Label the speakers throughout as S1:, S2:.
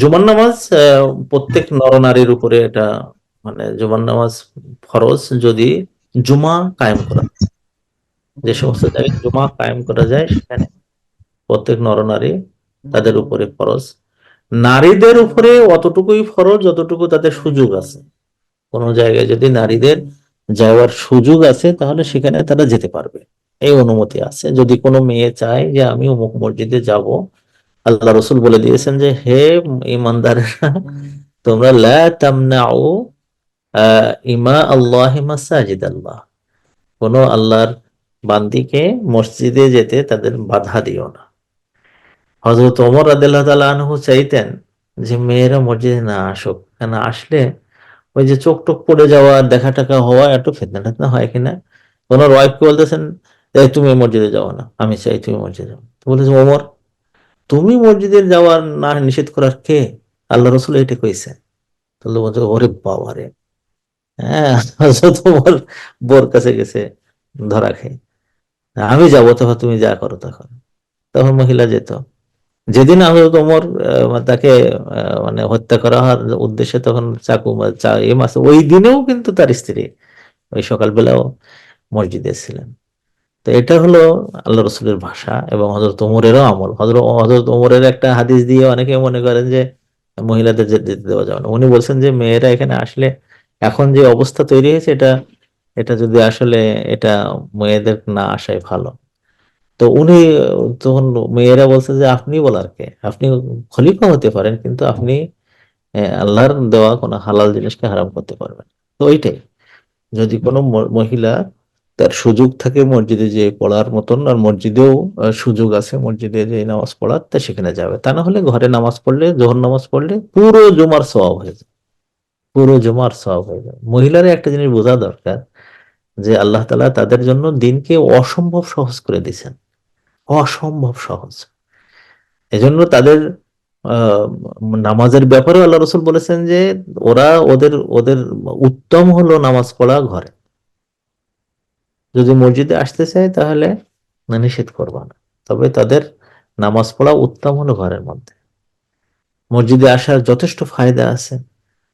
S1: জুমার নামাজ প্রত্যেক নরনারীর উপরে এটা মানে জুমার নামাজ ফরজ যদি জুমা কায়েম করা যে সমস্ত জায়গায় জুমা কায়েম করা যায়, সেখানে প্রত্যেক নরনারী তাদের উপরে ফরজ। নারীদের উপরে অতটুকুই ফরজ যতটুকু তাদের সুযোগ আছে। কোনো জায়গায় যদি নারীদের যাওয়ার সুযোগ আছে, তাহলে সেখানে তারা যেতে পারবে। এই অনুমতি আছে। যদি কোনো মেয়ে চায় যে, আমি অমুক মসজিদে যাব আল্লাহ রসুল বলে দিয়েছেন যে হে ইমানদারেরা তোমরা লা তামনাউ ইমা আল্লাহ মাসাজিদ আল্লাহ কোন আল্লাহর বান্দিকে মসজিদে যেতে তাদের বাধা দিও না। হজরত ওমর আনহু চাইতেন যে মেয়েরা মসজিদে না আসুক। কেন আসলে ওই যে চোখ টোক পড়ে যাওয়া দেখা টাকা হওয়া একটু ফেতনা টেতনা হয় কিনা ওনার ওয়াইফকে বলতেছেন তুমি মসজিদে যাও না আমি চাই তুমি মসজিদে যাও। তো বলেছে ওমর তুমি মসজিদে যাওয়ার না নিষেধ করার কে? আল্লাহ রসুল এটা কইছে। ওরে বাবা রে হ্যাঁ ওমর বোর কাছে গেছে, ধরা খেয়ে। আমি যাব তখন, তুমি যা করো তখন। তখন মহিলা যেত। যেদিন হযরত ওমর তাকে মানে হত্যা করা হওয়ার উদ্দেশ্যে তখন চাকু এ মাসে, ওই দিনেও কিন্তু তার স্ত্রী, ওই সকালবেলাও মসজিদে ছিলেন। এটা হলো আল্লাহ রসুলের ভাষা এবং হজরত ওমরেরও আমল। হজরত ওমরের একটা হাদিস দিয়ে অনেকে মনে করেন যে মহিলাদের যেতে যেতে দেওয়া যাবে না। উনি বলছেন যে মেয়েরা এখানে আসলে এখন যে অবস্থা তৈরি হয়েছে এটা এটা যদি আসলে এটা মেয়েদের না আসাই ভালো। তো উনি তখন মেয়েরা বলছে যে আপনি বলার কে? আপনি খলিফা হতে পারেন কিন্তু আপনি আল্লাহর দেওয়া কোনো হালাল জিনিসকে হারাম করতে পারবেন তো ওইটাই। যদি কোনো মহিলা তার সুযোগ থাকে মসজিদে যে পড়ার মতন, আর মসজিদেও সুযোগ আছে মসজিদে যে নামাজ পড়ার, তা সেখানে যাবে। তা না হলে ঘরে নামাজ পড়লে, জোহর নামাজ পড়লে পুরো জুমার সওয়াব হয়ে যায়। পুরো জুমার সওয়াব হয়ে যায়। মহিলারা একটা জিনিস বোঝা দরকার, যে আল্লাহ তালা তাদের জন্য দিনকে অসম্ভব সহজ করে দিয়েছেন। অসম্ভব সহজ। এজন্য তাদের নামাজের ব্যাপারে আল্লাহ রসুল বলেছেন যে, ওরা ওদের ওদের উত্তম হলো নামাজ পড়া ঘরে। যদি মসজিদে আসতে চায়, তাহলে নিষেধ করবা না। তবে তাদের নামাজ পড়া উত্তম হলো ঘরের মধ্যে। মসজিদে আসার যথেষ্ট ফায়দা আছে।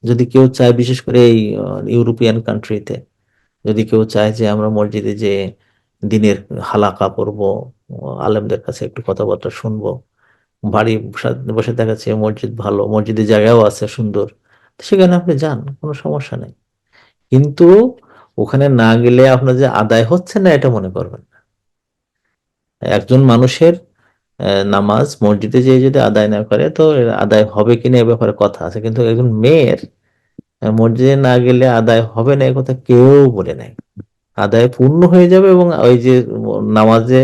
S1: যদি কেউ চায়, বিশেষ করে এই ইউরোপিয়ান কান্ট্রিতে যদি কেউ চায় যে আমরা মসজিদে যে দিনের হালাকা পড়ব, আলেমদের কাছে একটু কথাবার্তা শুনব, বাড়ি বসা- বসে দেখাচ্ছে মসজিদ ভালো, মসজিদের জায়গাও আছে সুন্দর সেখানে আপনি যান, কোনো সমস্যা নেই। কিন্তু ওখানে না গেলে আপনার যে আদায় হচ্ছে না, এটা মনে করবেন না। একজন মানুষের নামাজ মসজিদে যেয়ে যদি আদায় না করে, তো আদায় হবে কিনা এ ব্যাপারে কথা আছে। কিন্তু একজন মেয়ের মসজিদে না গেলে আদায় হবে না, এ কথা কেউ বলে নাই। আদায় পূর্ণ হয়ে যাবে এবং ওই যে নামাজে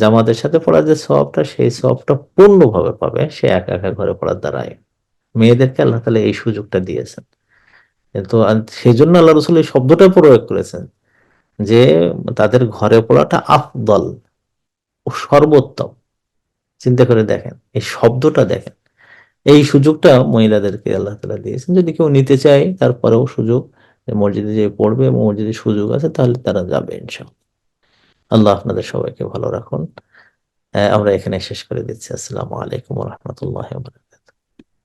S1: জামাতের সাথে পড়ার যে সবটা সেই সবটা পূর্ণভাবে পাবে। সে একা একা ঘরে পড়ার দ্বারাই। মেয়েদেরকে আল্লাহ তাআলা এই সুযোগটা দিয়েছেন। তো সেই জন্য আল্লাহ রসুল এই শব্দটা প্রয়োগ করেছেন যে তাদের ঘরে পড়াটা আফদল সর্বোত্তম। চিন্তা করে দেখেন, এই শব্দটা দেখেন। এই সুযোগটা মহিলাদেরকে আল্লাহ তাআলা দিয়েছেন। যদি কেউ নিতে চায়, তারপরেও সুযোগ মসজিদে যে পড়বে এবং মসজিদে সুযোগ আছে, তাহলে তারা যাবে ইনশাআল্লাহ। আল্লাহ আপনাদের সবাইকে ভালো রাখুন। আমরা এখানে শেষ করে দিচ্ছি। আসসালামু আলাইকুম রহমতুল্লাহ